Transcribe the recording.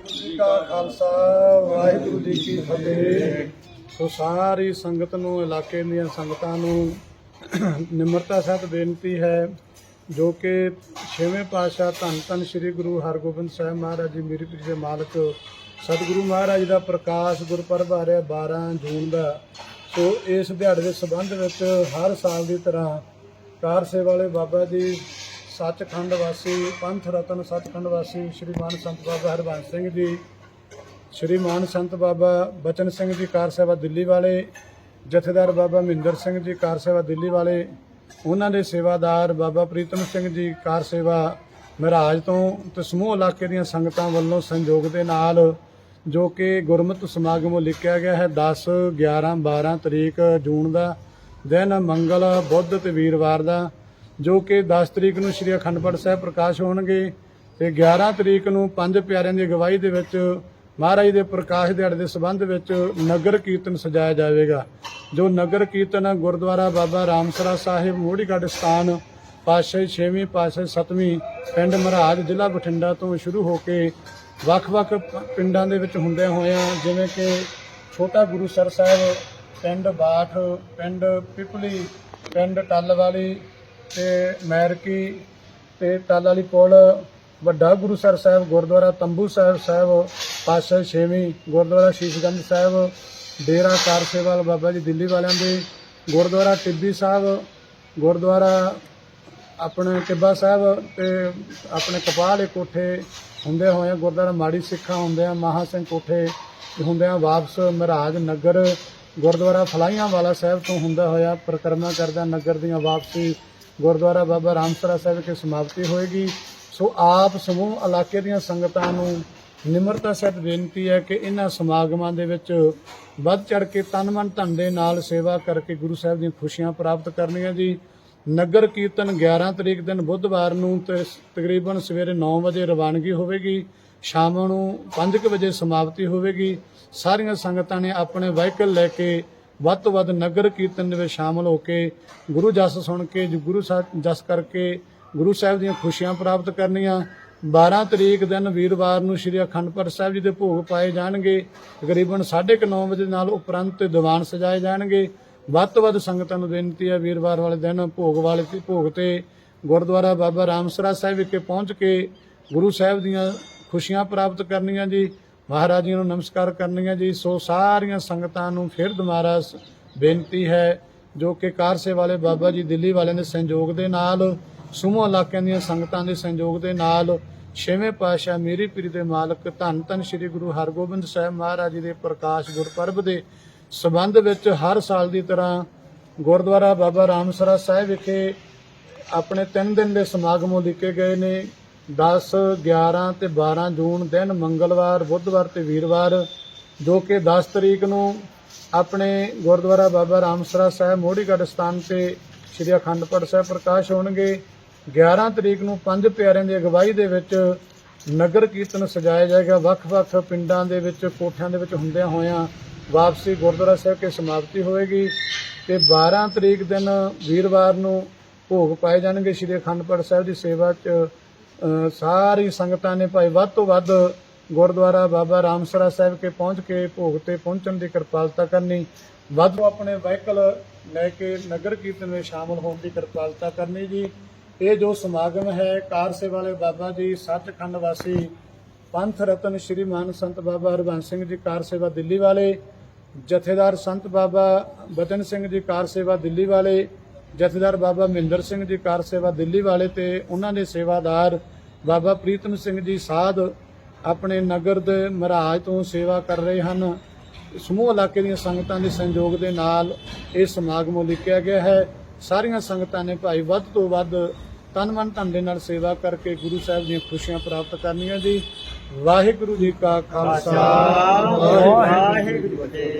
ਵਾਹਿਗੁਰੂ ਜੀ ਕਾ ਖਾਲਸਾ, ਵਾਹਿਗੁਰੂ ਜੀ ਕੀ ਫਤਿਹ। ਸੋ ਸਾਰੀ ਸੰਗਤ ਨੂੰ, ਇਲਾਕੇ ਦੀਆਂ ਸੰਗਤਾਂ ਨੂੰ ਨਿਮਰਤਾ ਸਹਿਤ ਬੇਨਤੀ ਹੈ, ਜੋ ਕਿ ਛੇਵੇਂ ਪਾਤਸ਼ਾਹ ਧੰਨ ਧੰਨ ਸ੍ਰੀ ਗੁਰੂ ਹਰਗੋਬਿੰਦ ਸਾਹਿਬ ਮਹਾਰਾਜ ਜੀ, ਮੇਰੀ ਪੀਰ ਮਾਲਕ ਸਤਿਗੁਰੂ ਮਹਾਰਾਜ ਦਾ ਪ੍ਰਕਾਸ਼ ਗੁਰਪੁਰਬ ਆ ਰਿਹਾ 12 ਜੂਨ ਦਾ। ਸੋ ਇਸ ਦਿਹਾੜੇ ਦੇ ਸੰਬੰਧ ਵਿੱਚ ਹਰ ਸਾਲ ਦੀ ਤਰ੍ਹਾਂ ਕਾਰ ਸੇਵਾ ਵਾਲੇ ਬਾਬਾ ਜੀ ਸੱਚਖੰਡ ਵਾਸੀ, ਪੰਥ ਰਤਨ ਸੱਚਖੰਡ ਵਾਸੀ ਸ਼੍ਰੀ ਮਾਨ ਸੰਤ ਬਾਬਾ ਹਰਬੰਸ ਸਿੰਘ ਜੀ, ਸ਼੍ਰੀ ਮਾਨ ਸੰਤ ਬਾਬਾ ਬਚਨ ਸਿੰਘ ਜੀ ਕਾਰ ਸੇਵਾ ਦਿੱਲੀ ਵਾਲੇ, ਜਥੇਦਾਰ ਬਾਬਾ ਮਹਿੰਦਰ ਸਿੰਘ ਜੀ ਕਾਰ ਸੇਵਾ ਦਿੱਲੀ ਵਾਲੇ, ਉਹਨਾਂ ਦੇ ਸੇਵਾਦਾਰ ਬਾਬਾ ਪ੍ਰੀਤਮ ਸਿੰਘ ਜੀ ਕਾਰ ਸੇਵਾ ਮਹਾਰਾਜ ਤੋਂ ਤੇ ਸਮੂਹ ਇਲਾਕੇ ਦੀਆਂ ਸੰਗਤਾਂ ਵੱਲੋਂ ਸੰਯੋਗ ਦੇ ਨਾਲ ਜੋ ਕਿ ਗੁਰਮਤਿ ਸਮਾਗਮ ਲਿਖਿਆ ਗਿਆ ਹੈ 10 11 12 ਤਰੀਕ ਜੂਨ ਦਾ, ਦਿਨ ਮੰਗਲ, ਬੁੱਧ ਤੇ ਵੀਰਵਾਰ ਦਾ। ਜੋ ਕਿ 10 ਤਰੀਕ ਨੂੰ ਸ੍ਰੀ ਅਖੰਡ ਪਾਠ ਸਾਹਿਬ ਪ੍ਰਕਾਸ਼ ਹੋਣਗੇ ਤੇ 11 ਤਰੀਕ ਨੂੰ ਪੰਜ ਪਿਆਰਿਆਂ ਦੀ ਅਗਵਾਈ ਦੇ ਵਿੱਚ ਮਹਾਰਾਜ ਦੇ ਪ੍ਰਕਾਸ਼ ਦਿਹਾੜੇ ਦੇ ਸੰਬੰਧ ਵਿੱਚ ਨਗਰ ਕੀਰਤਨ ਸਜਾਇਆ ਜਾਵੇਗਾ। ਜੋ ਨਗਰ ਕੀਰਤਨ ਗੁਰਦੁਆਰਾ ਬਾਬਾ ਰਾਮਸਰਾ ਸਾਹਿਬ ਮੋੜੀਗੜ੍ਹ ਸਥਾਨ, ਪਾਤਸ਼ਾਹੀ 6ਵੀਂ ਪਾਤਸ਼ਾਹੀ 7ਵੀਂ ਪਿੰਡ ਮਹਾਰਾਜ ਜ਼ਿਲ੍ਹਾ ਬਠਿੰਡਾ ਤੋਂ ਸ਼ੁਰੂ ਹੋ ਕੇ ਵੱਖ-ਵੱਖ ਪਿੰਡਾਂ ਦੇ ਵਿੱਚ ਹੁੰਦੇ ਹੋਇਆਂ ਜਿਵੇਂ ਕਿ ਛੋਟਾ ਗੁਰੂਸਰ ਸਾਹਿਬ, ਪਿੰਡ ਬਾਠ, ਪਿੰਡ ਪਿਪਲੀ, ਪਿੰਡ ਟੱਲ ਵਾਲੀ ਤੇ ਮੈਰਕੀ ਤੇ ਟੱਲ ਵਾਲੀ ਪੁਲ ਵੱਡਾ ਗੁਰੂਸਰ ਸਾਹਿਬ, ਗੁਰਦੁਆਰਾ ਤੰਬੂ ਸਾਹਿਬ ਸਾਹਿਬ, ਪਾਤਸ਼ਾਹ ਛੇਵੀਂ, ਗੁਰਦੁਆਰਾ ਸ਼ੀਸ਼ਗੰਜ ਸਾਹਿਬ, ਡੇਰਾ ਕਾਰ ਸੇਵਾਲ ਬਾਬਾ ਜੀ ਦਿੱਲੀ ਵਾਲਿਆਂ ਦੇ, ਗੁਰਦੁਆਰਾ ਟਿੱਬੀ ਸਾਹਿਬ, ਗੁਰਦੁਆਰਾ ਆਪਣੇ ਟਿੱਬਾ ਸਾਹਿਬ ਤੇ ਆਪਣੇ ਕਪਾਲੇ ਕੋਠੇ ਹੁੰਦੇ ਹੋਏ ਗੁਰਦੁਆਰਾ ਮਾੜੀ ਸਿੱਖਾਂ ਹੁੰਦੇ ਆ ਮਹਾ ਸਿੰਘ ਕੋਠੇ ਹੁੰਦੇ ਆ, ਵਾਪਸ ਮਹਾਰਾਜ ਨਗਰ, ਗੁਰਦੁਆਰਾ ਫਲਾਈਆਂ ਵਾਲਾ ਸਾਹਿਬ ਤੋਂ ਹੁੰਦਾ ਹੋਇਆ, ਪ੍ਰਕਰਮਾ ਕਰਦਾ ਨਗਰ ਦੀਆਂ ਵਾਪਸੀ ਗੁਰਦੁਆਰਾ ਬਾਬਾ ਰਾਮਸਰਾ ਸਾਹਿਬ ਵਿਖੇ ਸਮਾਪਤੀ ਹੋਏਗੀ। ਸੋ ਆਪ ਸਮੂਹ ਇਲਾਕੇ ਦੀਆਂ ਸੰਗਤਾਂ ਨੂੰ ਨਿਮਰਤਾ ਸਹਿਤ ਬੇਨਤੀ ਹੈ ਕਿ ਇਹਨਾਂ ਸਮਾਗਮਾਂ ਦੇ ਵਿੱਚ ਵੱਧ ਚੜ ਕੇ ਤਨ ਮਨ ਧਨ ਦੇ ਨਾਲ ਸੇਵਾ ਕਰਕੇ ਗੁਰੂ ਸਾਹਿਬ ਦੀਆਂ ਖੁਸ਼ੀਆਂ ਪ੍ਰਾਪਤ ਕਰਨੀਆਂ ਜੀ। ਨਗਰ ਕੀਰਤਨ 11 ਤਰੀਕ ਦਿਨ ਬੁੱਧਵਾਰ ਨੂੰ ਤੇ ਤਕਰੀਬਨ ਸਵੇਰੇ 9 ਵਜੇ ਰਵਾਨਗੀ ਹੋਵੇਗੀ। ਸ਼ਾਮ ਨੂੰ 5 ਵਜੇ ਸਮਾਪਤੀ ਹੋਵੇਗੀ। ਸਾਰੀਆਂ ਸੰਗਤਾਂ ਨੇ ਆਪਣੇ ਵਾਹੀਕਲ ਲੈ ਕੇ ਵੱਧ ਤੋਂ ਵੱਧ ਨਗਰ ਕੀਰਤਨ ਦੇ ਵਿੱਚ ਸ਼ਾਮਲ ਹੋ ਕੇ ਗੁਰੂ ਜਸ ਸੁਣ ਕੇ ਗੁਰੂ ਸਾਹਿਬ ਜਸ ਕਰਕੇ ਗੁਰੂ ਸਾਹਿਬ ਦੀਆਂ ਖੁਸ਼ੀਆਂ ਪ੍ਰਾਪਤ ਕਰਨੀਆਂ। 12 ਤਰੀਕ ਦਿਨ ਵੀਰਵਾਰ ਨੂੰ ਸ੍ਰੀ ਅਖੰਡ ਪਾਠ ਸਾਹਿਬ ਜੀ ਦੇ ਭੋਗ ਪਾਏ ਜਾਣਗੇ। ਤਕਰੀਬਨ 9:30 ਵਜੇ ਨਾਲ ਉਪਰੰਤ ਦੀਵਾਨ ਸਜਾਏ ਜਾਣਗੇ। ਵੱਧ ਤੋਂ ਵੱਧ ਸੰਗਤਾਂ ਨੂੰ ਬੇਨਤੀ ਹੈ ਵੀਰਵਾਰ ਵਾਲੇ ਦਿਨ ਭੋਗ ਵਾਲੇ ਤੇ, ਭੋਗ ਤੇ ਗੁਰਦੁਆਰਾ ਬਾਬਾ ਰਾਮਸਰਾ ਸਾਹਿਬ ਵਿਖੇ ਪਹੁੰਚ ਕੇ ਗੁਰੂ ਸਾਹਿਬ ਦੀਆਂ ਖੁਸ਼ੀਆਂ ਪ੍ਰਾਪਤ ਕਰਨੀਆਂ ਜੀ। ਮਹਾਰਾਜ ਜੀ ਨੂੰ ਨਮਸਕਾਰ ਕਰਨੀਆਂ ਜੀ। ਸੋ ਸਾਰੀਆਂ ਸੰਗਤਾਂ ਨੂੰ ਫਿਰ ਦੁਬਾਰਾ ਬੇਨਤੀ ਹੈ, ਜੋ ਕਿ ਕਾਰਸੇ ਵਾਲੇ ਬਾਬਾ ਜੀ ਦਿੱਲੀ ਵਾਲਿਆਂ ਦੇ ਸਹਿਯੋਗ ਦੇ ਨਾਲ, ਸਮੂਹ ਇਲਾਕਿਆਂ ਦੀਆਂ ਸੰਗਤਾਂ ਦੇ ਸਹਿਯੋਗ ਦੇ ਨਾਲ, ਛੇਵੇਂ ਪਾਤਸ਼ਾਹ ਮੇਰੀ ਪੀਰੀ ਦੇ ਮਾਲਕ ਧੰਨ ਧੰਨ ਸ੍ਰੀ ਗੁਰੂ ਹਰਗੋਬਿੰਦ ਸਾਹਿਬ ਮਹਾਰਾਜ ਜੀ ਦੇ ਪ੍ਰਕਾਸ਼ ਗੁਰਪੁਰਬ ਦੇ ਸਬੰਧ ਵਿੱਚ ਹਰ ਸਾਲ ਦੀ ਤਰ੍ਹਾਂ ਗੁਰਦੁਆਰਾ ਬਾਬਾ ਰਾਮਸਰਾ ਸਾਹਿਬ ਵਿਖੇ ਆਪਣੇ 3 ਦਿਨ ਦੇ ਸਮਾਗਮ ਉਲੀਕੇ ਗਏ ਨੇ। 10 11 ਤੇ 12 ਜੂਨ ਦਿਨ ਮੰਗਲਵਾਰ, ਬੁੱਧਵਾਰ ਤੇ ਵੀਰਵਾਰ, ਜੋ ਕਿ 10 ਤਰੀਕ ਨੂੰ ਆਪਣੇ ਗੁਰਦੁਆਰਾ ਬਾਬਾ ਰਾਮਸਰਾ ਸਾਹਿਬ ਮੋੜੀਗੜ੍ਹ ਸਥਾਨ ਤੇ ਸ੍ਰੀ ਅਖੰਡ ਪਾਠ ਸਾਹਿਬ ਪ੍ਰਕਾਸ਼ ਹੋਣਗੇ। 11 ਤਰੀਕ ਨੂੰ ਪੰਜ ਪਿਆਰਿਆਂ ਦੀ ਅਗਵਾਈ ਦੇ ਵਿੱਚ ਨਗਰ ਕੀਰਤਨ ਸਜਾਇਆ ਜਾਏਗਾ। ਵੱਖ-ਵੱਖ ਪਿੰਡਾਂ ਦੇ ਵਿੱਚ, ਕੋਠਿਆਂ ਦੇ ਵਿੱਚ ਹੁੰਦਿਆਂ ਹੋਇਆਂ ਵਾਪਸੀ ਗੁਰਦੁਆਰਾ ਸਾਹਿਬ ਕੇ ਸਮਾਪਤੀ ਹੋਏਗੀ ਤੇ 12 ਤਰੀਕ ਦਿਨ ਵੀਰਵਾਰ ਨੂੰ ਭੋਗ ਪਾਏ ਜਾਣਗੇ। ਸ੍ਰੀ ਅਖੰਡ ਪਾਠ ਸਾਹਿਬ ਦੀ ਸੇਵਾ 'ਚ ਸਾਰੀ ਸੰਗਤਾਂ ਨੇ ਭਾਈ ਵੱਧ ਤੋਂ ਵੱਧ ਗੁਰਦੁਆਰਾ ਬਾਬਾ ਰਾਮਸਰਾ ਸਾਹਿਬ ਕੇ ਪਹੁੰਚ ਕੇ ਭੋਗ ਤੇ ਪਹੁੰਚਣ ਦੀ ਕਿਰਪਾਲਤਾ ਕਰਨੀ, ਵੱਧ ਤੋਂ ਆਪਣੇ ਵਹੀਕਲ ਲੈ ਕੇ ਨਗਰ ਕੀਰਤਨ ਵਿੱਚ ਸ਼ਾਮਲ ਹੋਣ ਦੀ ਕਿਰਪਾਲਤਾ ਕਰਨੀ ਜੀ। ਇਹ ਜੋ ਸਮਾਗਮ ਹੈ, ਕਾਰ ਸੇਵਾ ਵਾਲੇ ਬਾਬਾ ਜੀ, ਸੱਚਖੰਡ ਵਾਸੀ, ਪੰਥ ਰਤਨ ਸ਼੍ਰੀ ਮਾਨ ਸੰਤ ਬਾਬਾ ਹਰਬੰਸ ਸਿੰਘ ਜੀ ਕਾਰ ਸੇਵਾ ਦਿੱਲੀ ਵਾਲੇ, ਜਥੇਦਾਰ ਸੰਤ ਬਾਬਾ ਬਚਨ ਸਿੰਘ ਜੀ ਕਾਰ ਸੇਵਾ ਦਿੱਲੀ ਵਾਲੇ ਜਥੇਦਾਰ ਬਾਬਾ ਮਹਿੰਦਰ ਸਿੰਘ ਜੀ ਕਾਰ ਸੇਵਾ ਦਿੱਲੀ ਵਾਲੇ ਤੇ ਉਹਨਾਂ ਦੇ ਸੇਵਾਦਾਰ ਬਾਬਾ ਪ੍ਰੀਤਮ ਸਿੰਘ ਜੀ ਸਾਧ ਆਪਣੇ ਨਗਰ ਦੇ ਮਹਾਰਾਜ ਤੋਂ ਸੇਵਾ ਕਰ ਰਹੇ ਹਨ। ਸਮੂਹ ਇਲਾਕੇ ਦੀਆਂ ਸੰਗਤਾਂ ਦੇ ਸੰਯੋਗ ਦੇ ਨਾਲ ਇਹ ਸਮਾਗਮ ਲਿਖਿਆ ਗਿਆ ਹੈ। ਸਾਰੀਆਂ ਸੰਗਤਾਂ ਨੇ ਭਾਈ ਵੱਧ ਤੋਂ ਵੱਧ ਤਨ ਮਨ ਧਨ ਦੇ ਨਾਲ ਸੇਵਾ ਕਰਕੇ ਗੁਰੂ ਸਾਹਿਬ ਦੀਆਂ ਖੁਸ਼ੀਆਂ ਪ੍ਰਾਪਤ ਕਰਨੀਆਂ ਜੀ। ਵਾਹਿਗੁਰੂ ਜੀ ਕਾ ਖਾਲਸਾ। ਵਾਹਿਗੁਰੂ ਜੀ